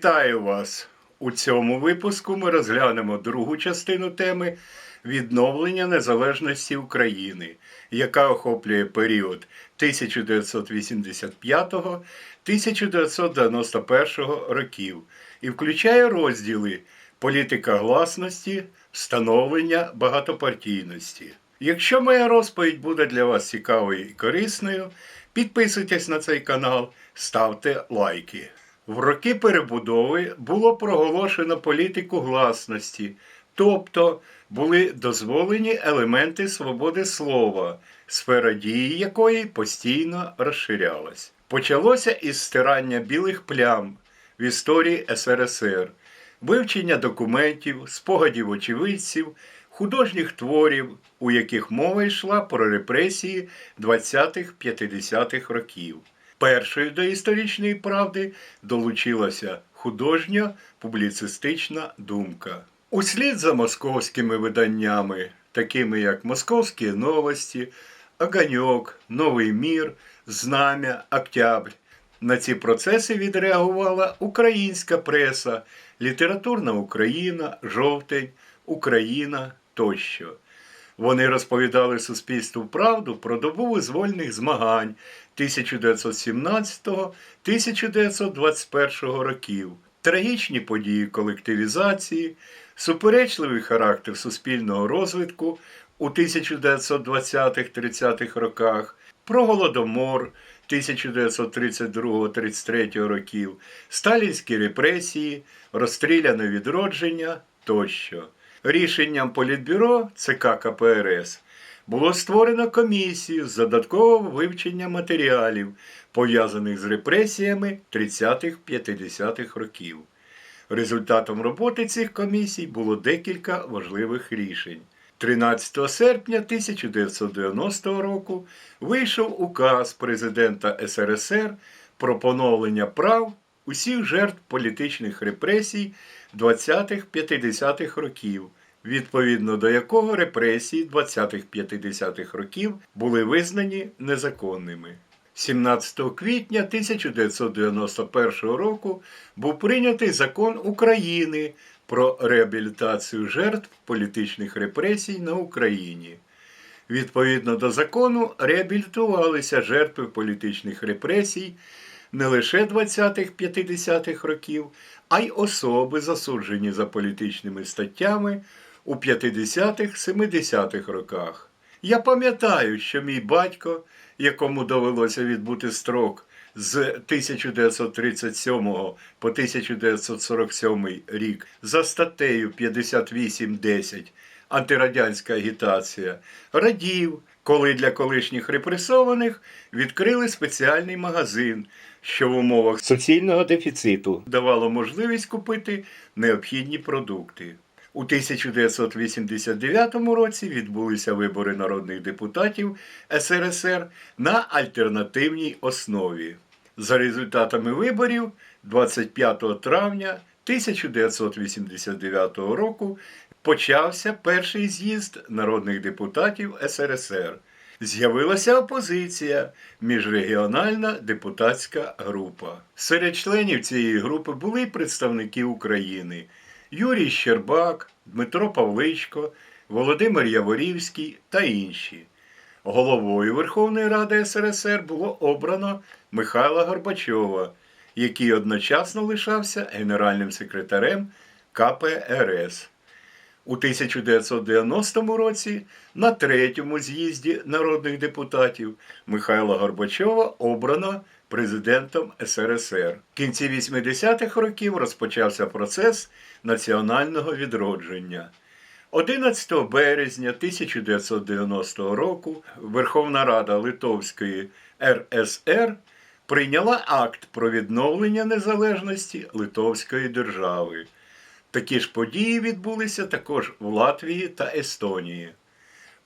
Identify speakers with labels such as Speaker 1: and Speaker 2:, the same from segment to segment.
Speaker 1: Вітаю вас! У цьому випуску ми розглянемо другу частину теми відновлення незалежності України, яка охоплює період 1985-1991 років і включає розділи політика гласності, встановлення багатопартійності. Якщо моя розповідь буде для вас цікавою і корисною, підписуйтесь на цей канал, ставте лайки. В роки перебудови було проголошено політику гласності, тобто були дозволені елементи свободи слова, сфера дії якої постійно розширялась. Почалося із стирання білих плям в історії СРСР, вивчення документів, спогадів очевидців, художніх творів, у яких мова йшла про репресії 20-50-х років. Першою до історичної правди долучилася художньо-публіцистична думка. Услід за московськими виданнями, такими як Московські новості, Оганьок, Новий Мір, Знам'я, Октябрь, на ці процеси відреагувала українська преса, літературна Україна, Жовтень, Україна тощо. Вони розповідали суспільству правду про добу визвольних змагань 1917-1921 років, трагічні події колективізації, суперечливий характер суспільного розвитку у 1920-30-х роках, про голодомор 1932-33 років, сталінські репресії, розстріляне відродження тощо. Рішенням Політбюро ЦК КПРС було створено комісію з додаткового вивчення матеріалів, пов'язаних з репресіями 30-50-х років. Результатом роботи цих комісій було декілька важливих рішень. 13 серпня 1990 року вийшов указ президента СРСР про поновлення прав усіх жертв політичних репресій 20-50-х років, відповідно до якого репресії 20-50-х років були визнані незаконними. 17 квітня 1991 року був прийнятий закон України про реабілітацію жертв політичних репресій на Україні. Відповідно до закону, реабілітувалися жертви політичних репресій не лише 20-50-х років, а й особи, засуджені за політичними статтями у 50-х-70-х роках. Я пам'ятаю, що мій батько, якому довелося відбути строк з 1937 по 1947 рік за статтею 58.10 антирадянська агітація, радів, коли для колишніх репресованих відкрили спеціальний магазин, що в умовах суцільного дефіциту давало можливість купити необхідні продукти. У 1989 році відбулися вибори народних депутатів СРСР на альтернативній основі. За результатами виборів 25 травня 1989 року почався перший з'їзд народних депутатів СРСР. З'явилася опозиція, міжрегіональна депутатська група. Серед членів цієї групи були й представники України Юрій Щербак, Дмитро Павличко, Володимир Яворівський та інші. Головою Верховної Ради СРСР було обрано Михайла Горбачова, який одночасно лишався генеральним секретарем КПРС. У 1990 році на третьому з'їзді народних депутатів Михайла Горбачова обрано президентом СРСР. В кінці 80-х років розпочався процес національного відродження. 11 березня 1990 року Верховна Рада Литовської РСР прийняла акт про відновлення незалежності Литовської держави. Такі ж події відбулися також в Латвії та Естонії.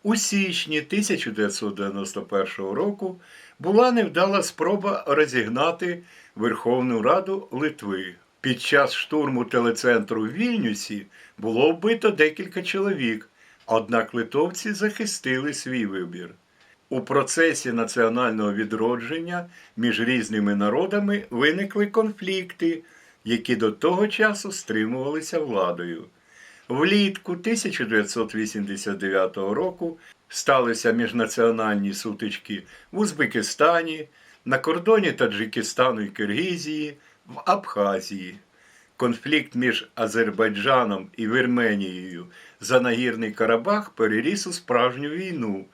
Speaker 1: У січні 1991 року була невдала спроба розігнати Верховну Раду Литви. Під час штурму телецентру в Вільнюсі було вбито декілька чоловік, однак литовці захистили свій вибір. У процесі національного відродження між різними народами виникли конфлікти, які до того часу стримувалися владою. Влітку 1989 року сталися міжнаціональні сутички в Узбекистані, на кордоні Таджикистану і Киргизії, в Абхазії. Конфлікт між Азербайджаном і Вірменією за нагірний Карабах переріс у справжню війну,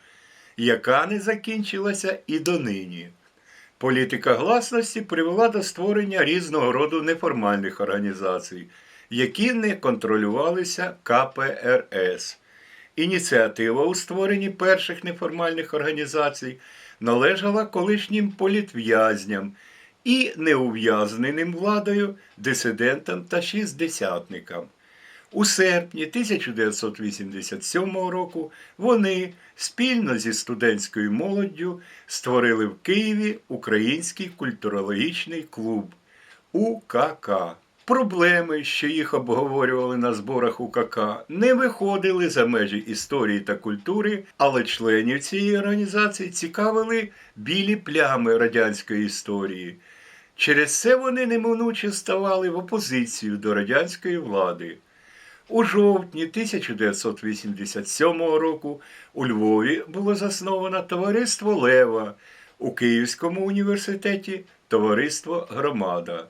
Speaker 1: яка не закінчилася і донині. Політика гласності привела до створення різного роду неформальних організацій, які не контролювалися КПРС. Ініціатива у створенні перших неформальних організацій належала колишнім політв'язням і неув'язненим владою дисидентам та шістдесятникам. У серпні 1987 року вони спільно зі студентською молоддю створили в Києві Український культурологічний клуб УКК. Проблеми, що їх обговорювали на зборах УКК, не виходили за межі історії та культури, але членів цієї організації цікавили білі плями радянської історії. Через це вони неминуче ставали в опозицію до радянської влади. У жовтні 1987 року у Львові було засновано товариство Лева, у Київському університеті товариство Громада.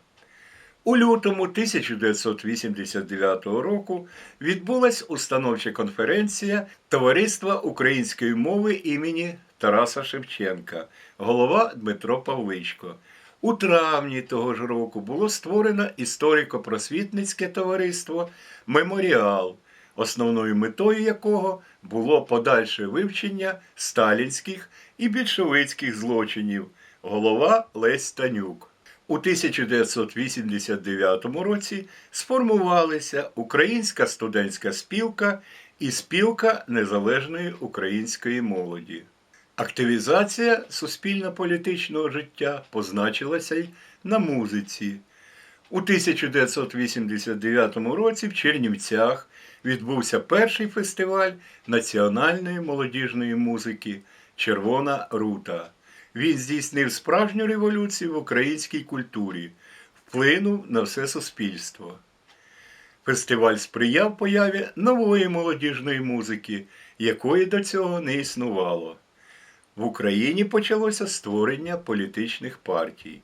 Speaker 1: У лютому 1989 року відбулась установча конференція Товариства української мови імені Тараса Шевченка, голова Дмитро Павличко. У травні того ж року було створено історико-просвітницьке товариство Меморіал, основною метою якого було подальше вивчення сталінських і більшовицьких злочинів, голова Лесь Танюк. У 1989 році сформувалися Українська студентська спілка і спілка незалежної української молоді. Активізація суспільно-політичного життя позначилася й на музиці. У 1989 році в Чернівцях відбувся перший фестиваль національної молодіжної музики Червона рута. Він здійснив справжню революцію в українській культурі, вплинув на все суспільство. Фестиваль сприяв появі нової молодіжної музики, якої до цього не існувало. В Україні почалося створення політичних партій.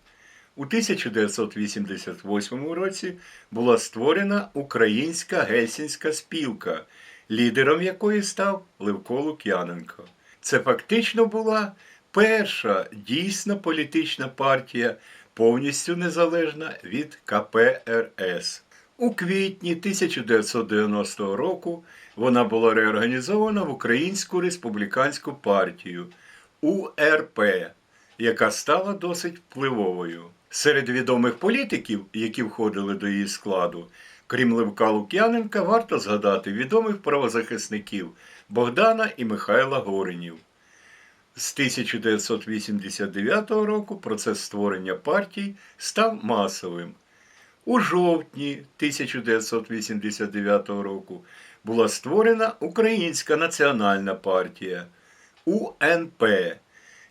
Speaker 1: У 1988 році була створена Українська гельсінська спілка, лідером якої став Левко Лук'яненко. Це фактично була перша дійсно політична партія, повністю незалежна від КПРС. У квітні 1990 року вона була реорганізована в Українську республіканську партію УРП, яка стала досить впливовою. Серед відомих політиків, які входили до її складу, крім Левка Лук'яненка, варто згадати відомих правозахисників Богдана і Михайла Горинів. З 1989 року процес створення партій став масовим. У жовтні 1989 року була створена Українська національна партія УНП.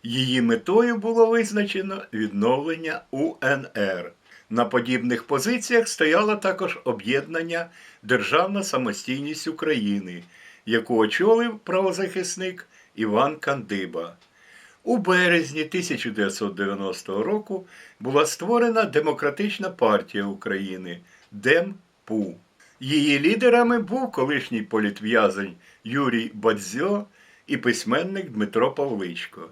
Speaker 1: Її метою було визначено відновлення УНР. На подібних позиціях стояло також об'єднання Державна самостійність України, яку очолив правозахисник Іван Кандиба. У березні 1990 року була створена Демократична партія України ДЕМПУ. Її лідерами був колишній політв'язень Юрій Бадзьо і письменник Дмитро Павличко.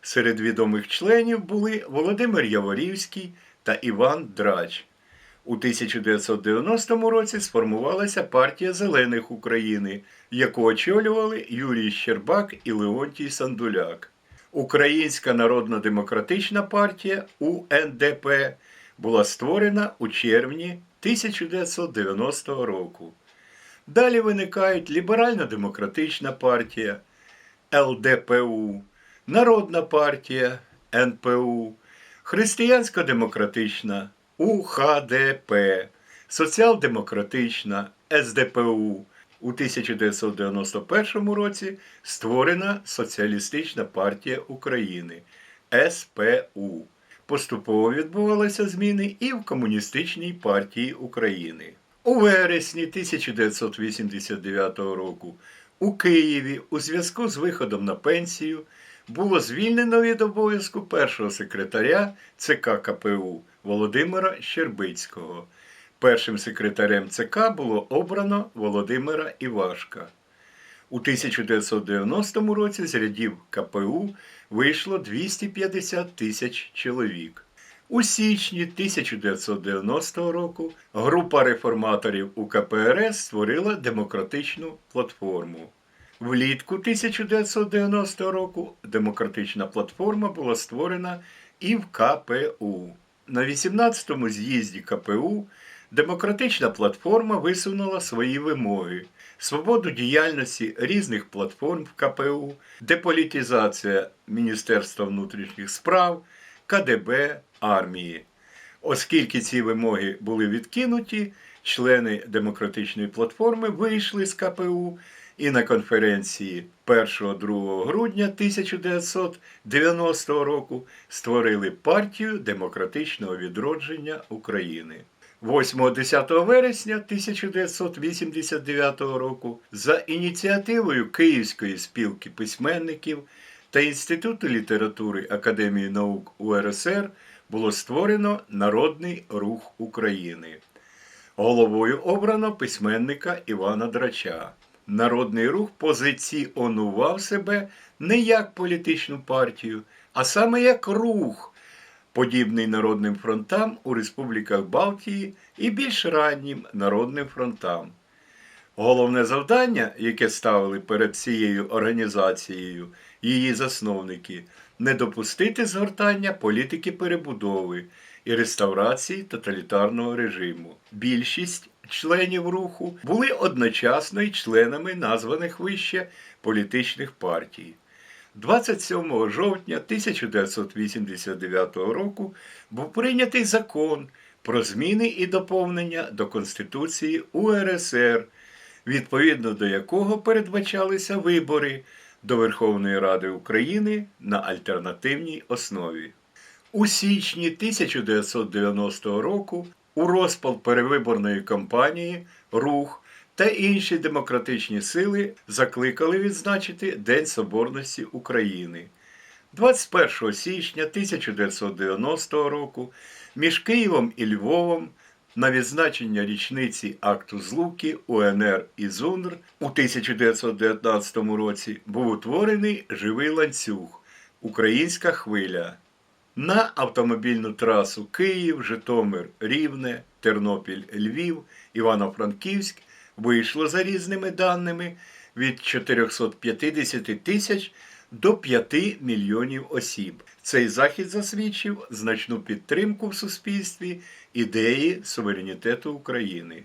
Speaker 1: Серед відомих членів були Володимир Яворівський та Іван Драч. У 1990 році сформувалася партія Зелених України, яку очолювали Юрій Щербак і Леонтій Сандуляк. Українська Народно-демократична партія УНДП була створена у червні 1990 року. Далі виникають Ліберально-демократична партія ЛДПУ, Народна партія НПУ, Християнсько-демократична УХДП, Соціал-демократична СДПУ. У 1991 році створена Соціалістична партія України СПУ. поступово відбувалися зміни і в Комуністичній партії України. У вересні 1989 року у Києві у зв'язку з виходом на пенсію було звільнено від обов'язку першого секретаря ЦК КПУ Володимира Щербицького. Першим секретарем ЦК було обрано Володимира Івашка. У 1990 році з рядів КПУ вийшло 250 тисяч чоловік. У січні 1990 року група реформаторів у КПРС створила демократичну платформу. Влітку 1990 року демократична платформа була створена і в КПУ. На 18-му з'їзді КПУ демократична платформа висунула свої вимоги: свободу діяльності різних платформ в КПУ, деполітизація Міністерства внутрішніх справ, КДБ, армії. Оскільки ці вимоги були відкинуті, члени демократичної платформи вийшли з КПУ і на конференції 1-2 грудня 1990 року створили партію демократичного відродження України. 8-10 вересня 1989 року за ініціативою Київської спілки письменників та Інституту літератури Академії наук УРСР було створено Народний рух України. Головою обрано письменника Івана Драча. Народний рух позиціонував себе не як політичну партію, а саме як рух, подібний народним фронтам у республіках Балтії і більш раннім народним фронтам. Головне завдання, яке ставили перед цією організацією її засновники, не допустити згортання політики перебудови і реставрації тоталітарного режиму. Більшість членів руху були одночасно й членами названих вище політичних партій. 27 жовтня 1989 року був прийнятий закон про зміни і доповнення до Конституції УРСР, відповідно до якого передбачалися вибори до Верховної Ради України на альтернативній основі. У січні 1990 року у розпал перевиборної кампанії рух та інші демократичні сили закликали відзначити День Соборності України. 21 січня 1990 року між Києвом і Львовом на відзначення річниці акту злуки УНР і ЗУНР у 1919 році був утворений живий ланцюг Українська хвиля. На автомобільну трасу Київ, Житомир, Рівне, Тернопіль, Львів, Івано-Франківськ вийшло за різними даними від 450 тисяч до 5 мільйонів осіб. Цей захід засвідчив значну підтримку в суспільстві ідеї суверенітету України.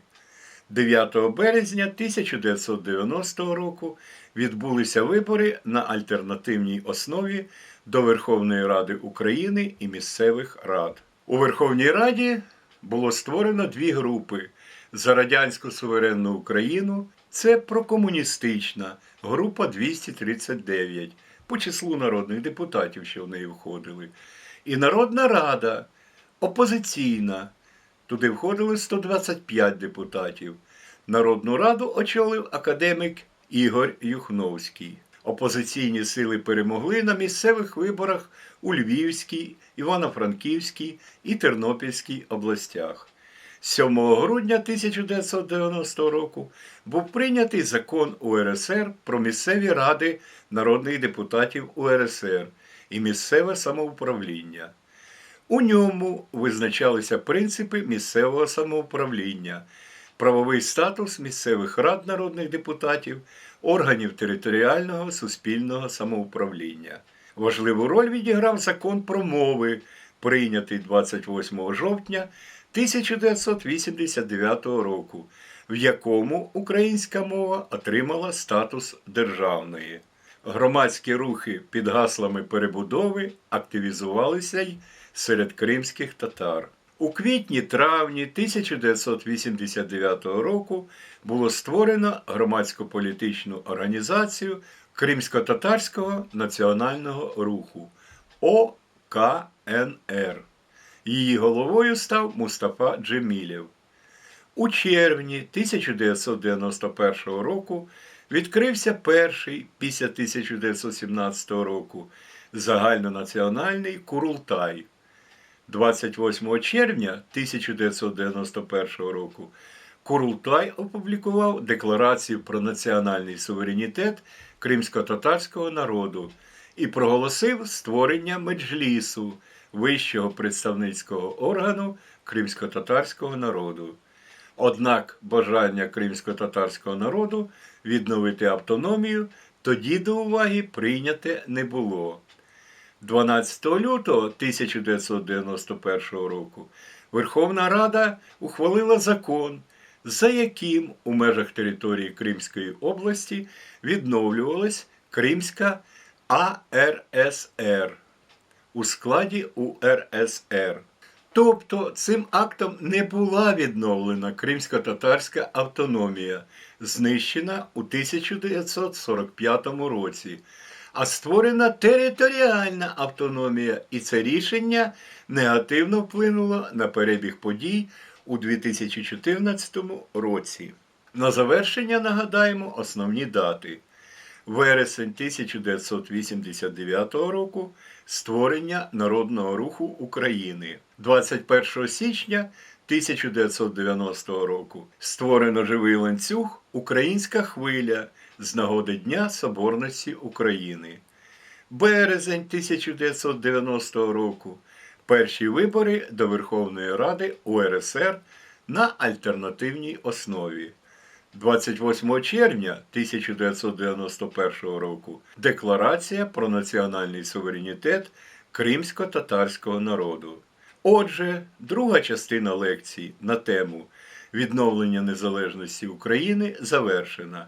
Speaker 1: 9 березня 1990 року відбулися вибори на альтернативній основі до Верховної Ради України і місцевих рад. У Верховній Раді було створено дві групи: за радянську суверенну Україну це прокомуністична група 239 по числу народних депутатів, що в неї входили, і Народна Рада опозиційна. Туди входили 125 депутатів. Народну раду очолив академик Ігор Юхновський. Опозиційні сили перемогли на місцевих виборах у Львівській, Івано-Франківській і Тернопільській областях. 7 грудня 1990 року був прийнятий закон УРСР про місцеві ради народних депутатів УРСР і місцеве самоуправління. У ньому визначалися принципи місцевого самоуправління, правовий статус місцевих рад народних депутатів, органів територіального суспільного самоуправління. Важливу роль відіграв закон про мови, прийнятий 28 жовтня 1989 року, в якому українська мова отримала статус державної. Громадські рухи під гаслами перебудови активізувалися й серед кримських татар. У квітні-травні 1989 року було створено громадсько-політичну організацію Кримсько-татарського національного руху ОКНР. Її головою став Мустафа Джемілєв. У червні 1991 року відкрився перший після 1917 року загальнонаціональний Курултай. 28 червня 1991 року Курултай опублікував Декларацію про національний суверенітет кримсько-татарського народу і проголосив створення меджлісу вищого представницького органу кримсько-татарського народу. Однак бажання кримсько-татарського народу відновити автономію тоді до уваги прийняте не було. 12 лютого 1991 року Верховна Рада ухвалила закон, за яким у межах території Кримської області відновлювалась Кримська АРСР у складі УРСР. Тобто цим актом не була відновлена кримсько-татарська автономія, знищена у 1945 році, а створена територіальна автономія, і це рішення негативно вплинуло на перебіг подій у 2014 році. На завершення нагадаємо основні дати. Вересень 1989 року створення Народного руху України. 21 січня 1990 року створено живий ланцюг Українська хвиля з нагоди Дня Соборності України. Березень 1990 року перші вибори до Верховної Ради УРСР на альтернативній основі. 28 червня 1991 року Декларація про національний суверенітет кримсько-татарського народу. Отже, друга частина лекції на тему відновлення незалежності України завершена.